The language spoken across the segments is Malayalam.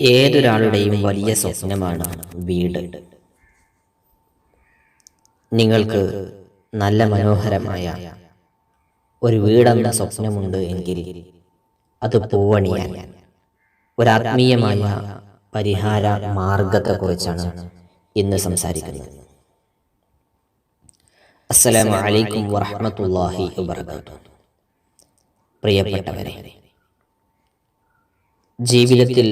ഏതൊരാളുടെയും വലിയ സ്വപ്നമാണ് വീട്. നിങ്ങൾക്ക് നല്ല മനോഹരമായ ഒരു വീടെന്ന സ്വപ്നമുണ്ട് എങ്കിൽ അത് പൂവണിയാൻ. ഒരാത്മീയമായ പരിഹാര മാർഗത്തെക്കുറിച്ചാണ് ഇന്ന് സംസാരിക്കുന്നത്. അസ്സലാമു അലൈക്കും വറഹമത്തല്ലാഹി വബറകാതുഹു. പ്രിയപ്പെട്ടവരെ ജീവിതത്തിൽ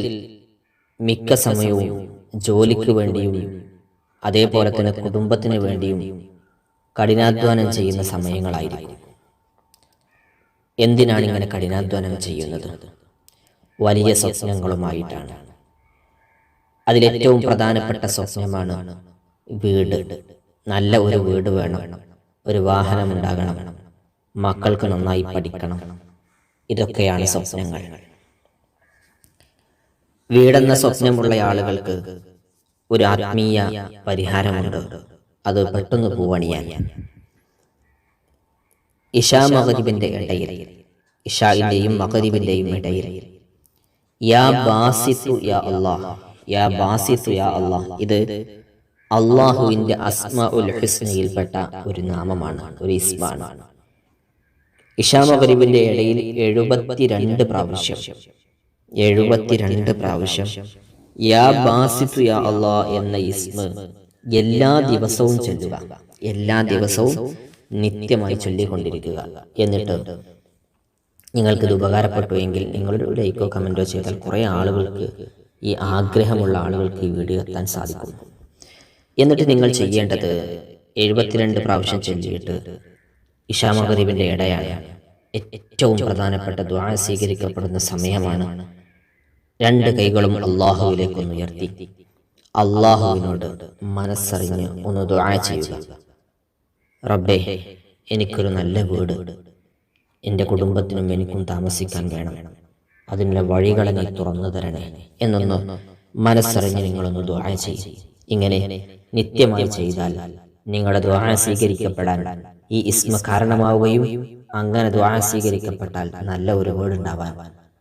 മിക്ക സമയവും ജോലിക്ക് വേണ്ടിയും അതേപോലെ തന്നെ കുടുംബത്തിന് വേണ്ടിയും കഠിനാധ്വാനം ചെയ്യുന്ന സമയങ്ങളായിരിക്കും. എന്തിനാണ് ഇങ്ങനെ കഠിനാധ്വാനം ചെയ്യുന്നത്? വലിയ സ്വപ്നങ്ങളുമായിട്ടാണ്. അതിലേറ്റവും പ്രധാനപ്പെട്ട സ്വപ്നമാണ് വീട്. നല്ല ഒരു വീട് വേണം ഒരു വാഹനം ഉണ്ടാകണം മക്കൾക്ക് നന്നായി പഠിക്കണം. ഇതൊക്കെയാണ് സ്വപ്നങ്ങൾ. വീടെന്ന സ്വപ്നമുള്ള ആളുകൾക്ക് ഒരു ആത്മീയ പരിഹാരമുണ്ട്. അത് പെട്ടെന്ന് പൂവണിയാൻ. ഇഷാ മകരിബിന്റെ ഇടയിൽ ഇഷാഇന്റെയും മകരിബിന്റെയും ഇടയിൽ യാ യാ യാ യാ ഇത് അള്ളാഹുവിന്റെ അസ്മ ഉൽ ഹുസ്നയിൽപ്പെട്ട ഒരു നാമമാണ് ഒരു ഇസ്മാണ്. ഇഷാ മകരിബിന്റെ ഇടയിൽ എഴുപത്തിരണ്ട് പ്രാവശ്യം എഴുപത്തിരണ്ട് പ്രാവശ്യം. യാ ബാസിത്തു യാ അള്ളാ എന്ന ഇസ്മ എല്ലാ ദിവസവും ചൊല്ലുക. എല്ലാ ദിവസവും നിത്യമായി ചൊല്ലിക്കൊണ്ടിരിക്കുക. എന്നിട്ട് നിങ്ങൾക്കിത് ഉപകാരപ്പെട്ടു എങ്കിൽ നിങ്ങളൊരു ലൈക്കോ കമന്റോ ചെയ്താൽ കുറേ ആളുകൾക്ക് ഈ ആഗ്രഹമുള്ള ആളുകൾക്ക് ഈ വീഡിയോ എത്താൻ സാധിക്കും എന്നിട്ട് നിങ്ങൾ ചെയ്യേണ്ടത് എഴുപത്തിരണ്ട് പ്രാവശ്യം ചൊല്ലിയിട്ട് ഇഷാമഗരീബിന്റെ ഇടയായ ഏറ്റവും പ്രധാനപ്പെട്ട ദ്വാ സ്വീകരിക്കപ്പെടുന്ന സമയമാണ്. രണ്ട് കൈകളും അള്ളാഹുവിലേക്ക് ഒന്ന് ഉയർത്തി. അള്ളാഹുവിനോട് മനസ്സറിഞ്ഞ് ഒന്ന് ദ്വാ ചെയ്യുക. റബ്ബേ എനിക്കൊരു നല്ല വീട്. എന്റെ കുടുംബത്തിനും എനിക്കും താമസിക്കാൻ വേണം. അതിനുള്ള വഴികളെ നീ തുറന്നു തരണേ എന്നൊന്ന് മനസ്സറിഞ്ഞ് നിങ്ങളൊന്ന് ദ്വാ ചെയ്യും. ഇങ്ങനെ നിത്യമായി ചെയ്താൽ നിങ്ങളുടെ ദ്വാ സ്വീകരിക്കപ്പെടാൻ ഈ ഇസ്മ കാരണമാവുകയും അങ്ങനെ ദ്വാ സ്വീകരിക്കപ്പെട്ടാൽ നല്ല ഒരു വീടുണ്ടാവാൻ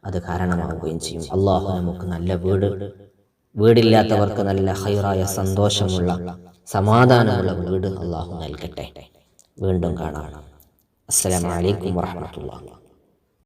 അത് കാരണമാവുകയും ചെയ്യും. അള്ളാഹു നമുക്ക് നല്ല വീട് വീടില്ലാത്തവർക്ക് നല്ല ഹൈറായ സന്തോഷമുള്ള സമാധാനമുള്ള വീട് അള്ളാഹു നൽകട്ടെ. വീണ്ടും കാണാം. അസ്സലാമലൈക്കും വാഹമത്തുള്ള